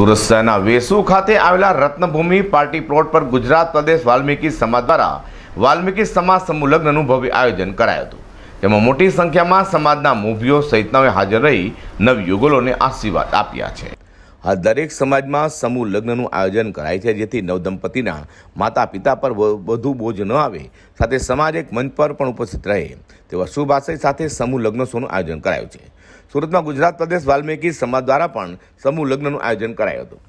સુરત શહેરના વેસુ ખાતે આવેલા રત્નભૂમિ પાર્ટી પ્લોટ પર ગુજરાત પ્રદેશ વાલ્મીકી સમાજ દ્વારા વાલ્મીકી સમાજ સમૂહ લગ્નનું ભવ્ય આયોજન કરાયું હતું. તેમાં મોટી સંખ્યામાં સમાજના મૂવીઓ સહિતનાઓએ હાજર રહી નવયુગલોને આશીર્વાદ આપ્યા છે. આ દરેક સમાજમાં સમૂહ લગ્નનું આયોજન કરાય છે, જેથી નવદંપતિના માતા પિતા પર વધુ બોજ ન આવે. સાથે સમાજ એક મંચ પર પણ ઉપસ્થિત રહે. તેવા શુભ આશય સાથે સમૂહ લગ્નોત્સવનું આયોજન કરાયું છે. સુરતમાં ગુજરાત પ્રદેશ વાલ્મીકી સમાજ દ્વારા પણ સમૂહ લગ્નનું આયોજન કરાયું હતું.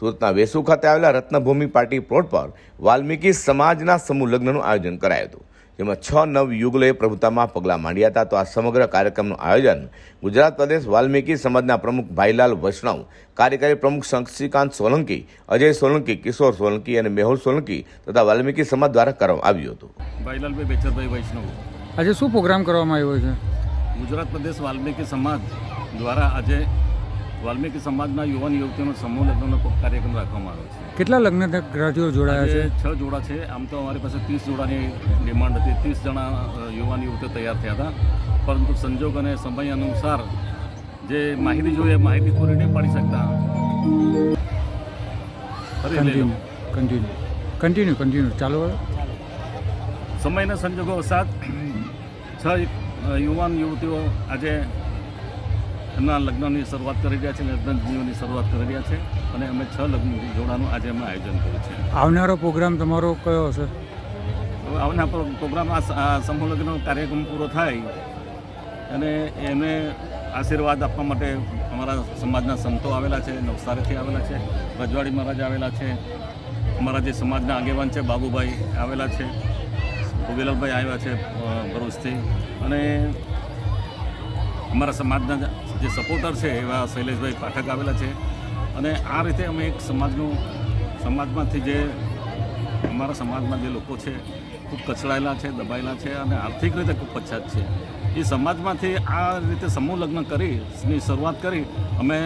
સુરતના વેસુ ખાતે આવેલા રત્નભૂમિ પાર્ટી પ્લોટ પર વાલ્મીકી સમાજના સમૂહ લગ્નનું આયોજન કરાયું હતું. જેમાં છ નવ યુગલોએ પ્રભુતામાં પગલાં માંડ્યા હતા. તો આ સમગ્ર કાર્યક્રમનું આયોજન ગુજરાત પ્રદેશ વાલ્મીકી સમાજના પ્રમુખ ભાઈલાલ વૈષ્ણવ કાર્યકારી પ્રમુખ શશિકાંત સોલંકી અજય સોલંકી કિશોર સોલંકી અને મેહુલ સોલંકી તથા વાલ્મીકી સમાજ દ્વારા કરવામાં આવ્યું હતું. ભાઈલાલભાઈ બેચરભાઈ વૈષ્ણવ. આજે શું પ્રોગ્રામ કરવામાં આવ્યો છે? ગુજરાત પ્રદેશ વાલ્મીકી સમાજ દ્વારા આજે વાલ્મીકી સમાજના યુવાન યુવતીઓનો સમૂહ લગ્નનો કાર્યક્રમ રાખવામાં આવ્યો છે. કેટલા લગ્ન ગ્રાહકીઓ જોડાયા છે? છ જોડા છે. આમ તો અમારી પાસે ત્રીસ જોડાની ડિમાન્ડ હતી. ત્રીસ જણા યુવાન યુવતીઓ તૈયાર થયા હતા. પરંતુ સંજોગ અને સમય અનુસાર જે માહિતી જોઈએ માહિતી પૂરી નહીં પાડી શકતા. કન્ટિન્યુ કન્ટિન્યુ કન્ટિન્યુ કન્ટિન્યુ ચાલો સમયના સંજોગો સાથ છ યુવાન યુવતીઓ આજે એમના લગ્નની શરૂઆત કરી રહ્યા છે લગ્ન જીવનની શરૂઆત કરી રહ્યા છે અને અમે છ લગ્ન જોડાનું આજે અમે આયોજન કર્યું છે. આવનારો પ્રોગ્રામ તમારો કયો હશે? હવે આવના પ્રોગ્રામ આ સમૂહ લગ્નનો કાર્યક્રમ પૂરો થાય અને એને આશીર્વાદ આપવા માટે અમારા સમાજના સંતો આવેલા છે નવસારીથી આવેલા છે રજવાડી મહારાજ આવેલા છે અમારા જે સમાજના આગેવાન છે બાબુભાઈ આવેલા છે. ભોગીલાલભાઈ આવ્યા છે ભરૂચથી. અને અમારા સમાજના જે સપોર્ટર છે, એવા શૈલેષભાઈ પાઠક આવેલા છે. અને આ રીતે અમે એક સમાજનું, સમાજમાંથી જે અમારા સમાજમાં જે લોકો છે, ખૂબ કચડાયેલા છે, દબાયેલા છે અને આર્થિક રીતે ખૂબ પછાત છે. એ સમાજમાંથી આ રીતે સમૂહ લગ્ન કરી, ની શરૂઆત કરી, અમે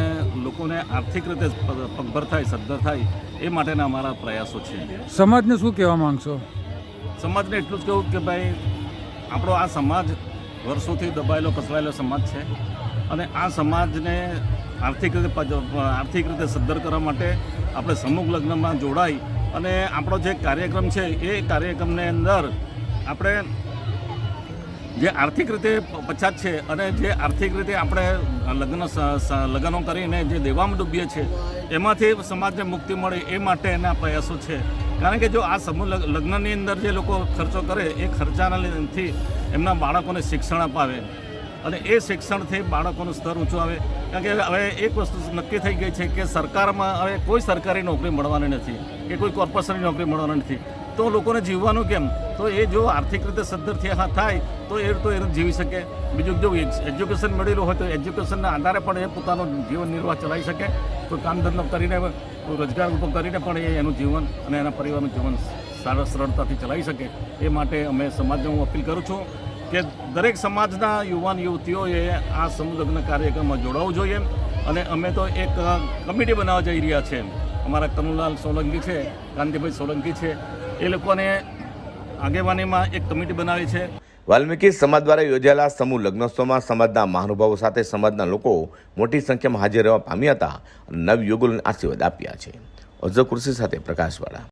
લોકોને આર્થિક રીતે પગભર થાય, સદ્ધર થાય, એ માટેના અમારા પ્રયાસો છે. સમાજને શું કહેવા માંગશો? સમાજને એટલું જ કહું કે ભાઈ, આપણો આ સમાજ વર્ષોથી દબાયેલો, કસવાયેલો સમાજ છે. અને આ સમાજને આર્થિક રીતે આર્થિક રીતે સદ્ધર કરવા માટે આપણે સમૂહ લગ્નમાં જોડાઈ અને આપણો જે કાર્યક્રમ છે, એ કાર્યક્રમની અંદર આપણે જે આર્થિક રીતે પછાત છે અને જે આર્થિક રીતે આપણે લગ્ન લગ્નો કરીને જે દેવામાં ડૂબીએ છીએ એમાંથી સમાજને મુક્તિ મળે એ માટે એના પ્રયાસો છે. કારણ કે જો આ સમૂહ લગ- લગ્નની અંદર જે લોકો ખર્ચો કરે, એ ખર્ચાના લીધેથી એમના બાળકોને શિક્ષણ અપાવે. અને એ શિક્ષણથી બાળકોનું સ્તર ઊંચું આવે. કારણ કે હવે એક વસ્તુ નક્કી થઈ ગઈ છે કે સરકારમાં હવે કોઈ સરકારી નોકરી મળવાની નથી, કે કોઈ કોર્પોરેશનની નોકરી મળવાની નથી. તો લોકોને જીવવાનું કેમ? તો એ જો આર્થિક રીતે સદ્ધર થયા તો એ તો એ જીવી શકે. બીજું જો એજ્યુકેશન મળેલું હોય તો એજ્યુકેશનના આધારે પણ એ પોતાનું જીવન નિર્વાહ ચલાવી શકે. તો કામ ધંધો કરીને કોઈ રોજગાર ઊભો કરીને પણ એ એનું જીવન અને એના પરિવારનું જીવન સારા સરળતાથી ચલાવી શકે. એ માટે અમે સમાજને હું અપીલ કરું છું કે દરેક સમાજના યુવાન યુવતીઓએ આ સમૂહ કાર્યક્રમમાં જોડાવવું જોઈએ અને અમે તો એક કમિટી બનાવવા જઈ રહ્યા છે. અમારા કનુલાલ સોલંકી છે, કાંતિભાઈ સોલંકી છે. એ લોકોને આગેવાનીમાં એક કમિટી બનાવી છે. વાલ્મીકી સમાજ દ્વારા યોજાયેલા સમૂહ લગ્નોત્સવમાં સમાજના મહાનુભાવો સાથે સમાજના લોકો મોટી સંખ્યામાં હાજર રહેવા પામ્યા હતા અને નવયુગલોને આશીર્વાદ આપ્યા છે. અઝર કૃષિ સાથે પ્રકાશવાળા